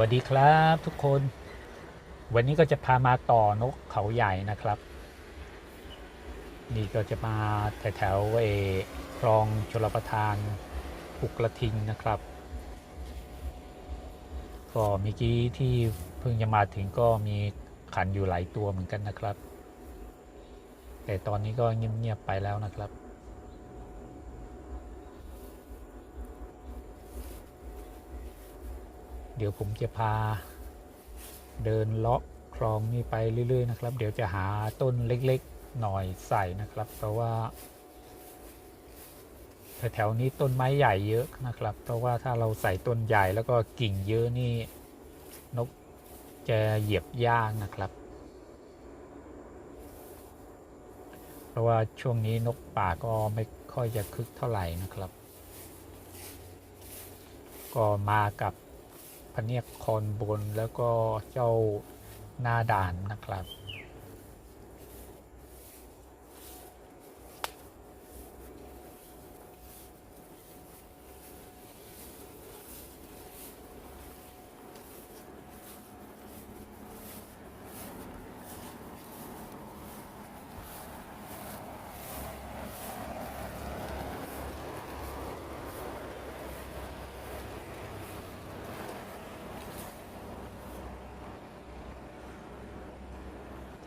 สวัสดีครับทุกคน วันนี้ก็จะพามาต่อนกเขาใหญ่นะครับ นี่ก็จะมาแถวแถวเออคลองชลประทานปุกระทิงนะครับ ก็เมื่อกี้ที่เพิ่งจะมาถึงก็มีขันอยู่หลายตัวเหมือนกันนะครับ แต่ตอนนี้ก็เงียบๆไปแล้วนะครับ เดี๋ยวผมจะพา เดินเลาะคลองนี้ไปเรื่อย ๆ นะครับ เดี๋ยวจะหาต้นเล็กๆหน่อยใส่นะครับ เพราะว่าแถวๆนี้ต้นไม้ใหญ่เยอะนะครับ เพราะว่าถ้าเราใส่ต้นใหญ่แล้วก็กิ่งเยอะนี่นกจะเหยียบยากนะครับ เพราะว่าช่วงนี้นกป่าก็ไม่ค่อยจะคึกเท่าไหร่นะครับ ก็มากับ พเนียดคอนบนแล้วก็เจ้าหน้าด่านนะครับ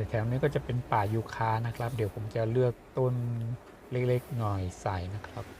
แต่แถวนี้ก็จะเป็นป่ายูคานะครับ เดี๋ยวผมจะเลือกต้นเล็กๆหน่อยใส่นะครับ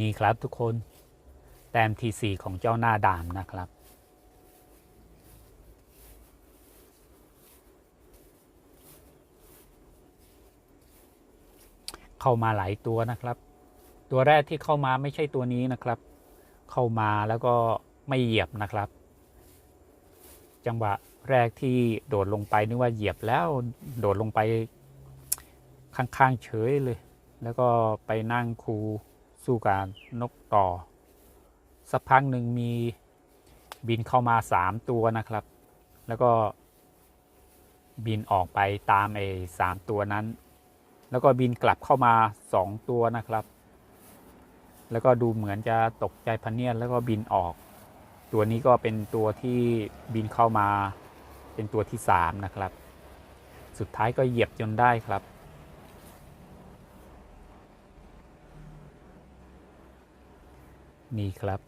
นี่ครับทุกคน แต้มที่สี่ของเจ้าหน้าด่ามนะครับ เข้ามาหลายตัวนะครับ ตัวแรกที่เข้ามาไม่ใช่ตัวนี้นะครับ เข้ามาแล้วก็ไม่เหยียบนะครับ จังหวะแรกที่โดดลงไปนึกว่าเหยียบแล้วโดดลงไปข้างๆเฉยเลย แล้วก็ไปนั่งคู สู้กับนกต่อ สักพักหนึ่งมีบินเข้ามาสามตัวนะครับ แล้วก็บินออกไปตามไอ้สามตัวนั้น แล้วก็บินกลับเข้ามาสองตัวนะครับ แล้วก็ดูเหมือนจะตกใจพันเนียนแล้วก็บินออก ตัวนี้ก็เป็นตัวที่บินเข้ามาเป็นตัวที่สามนะครับ สุดท้ายก็เหยียบจนได้ครับ นี่ครับ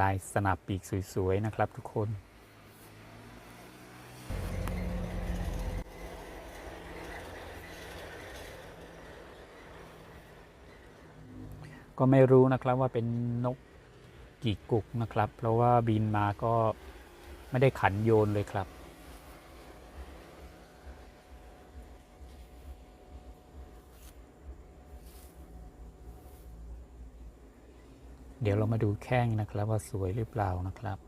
ลายสนับปีกสวย ๆ นะครับทุกคนก็ไม่รู้นะครับว่าเป็นนกกี่กุกนะครับ เพราะว่าบินมาก็ไม่ได้ขันโยนเลยครับ เดี๋ยวเรามาดูแข้งนะครับว่าสวยหรือเปล่านะครับ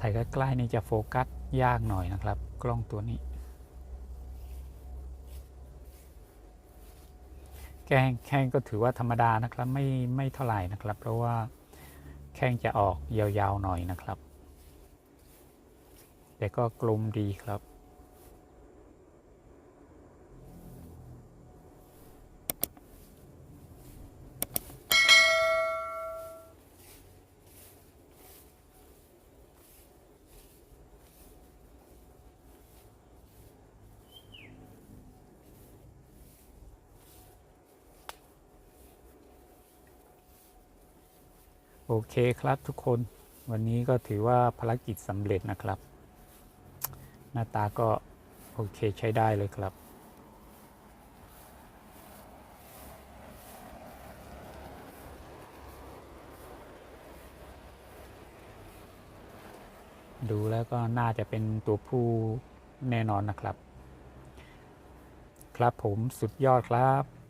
ถ่ายใกล้ๆนี่จะโฟกัสยากหน่อยนะครับ กล้องตัวนี้ แข้งแข้งก็ถือว่าธรรมดานะครับไม่ไม่เท่าไหร่นะครับ เพราะว่าแข้งจะออกยาวๆหน่อยนะครับ แต่ก็กลมดีครับ อเคครับทุกคนวันนี้ก็ถือว่าภารกิจสำเร็จนะครับ หน้าตาก็โอเคใช้ได้เลยครับ ดูแล้วก็น่าจะเป็นตัวผู้แน่นอนนะครับ ครับผมสุดยอดครับ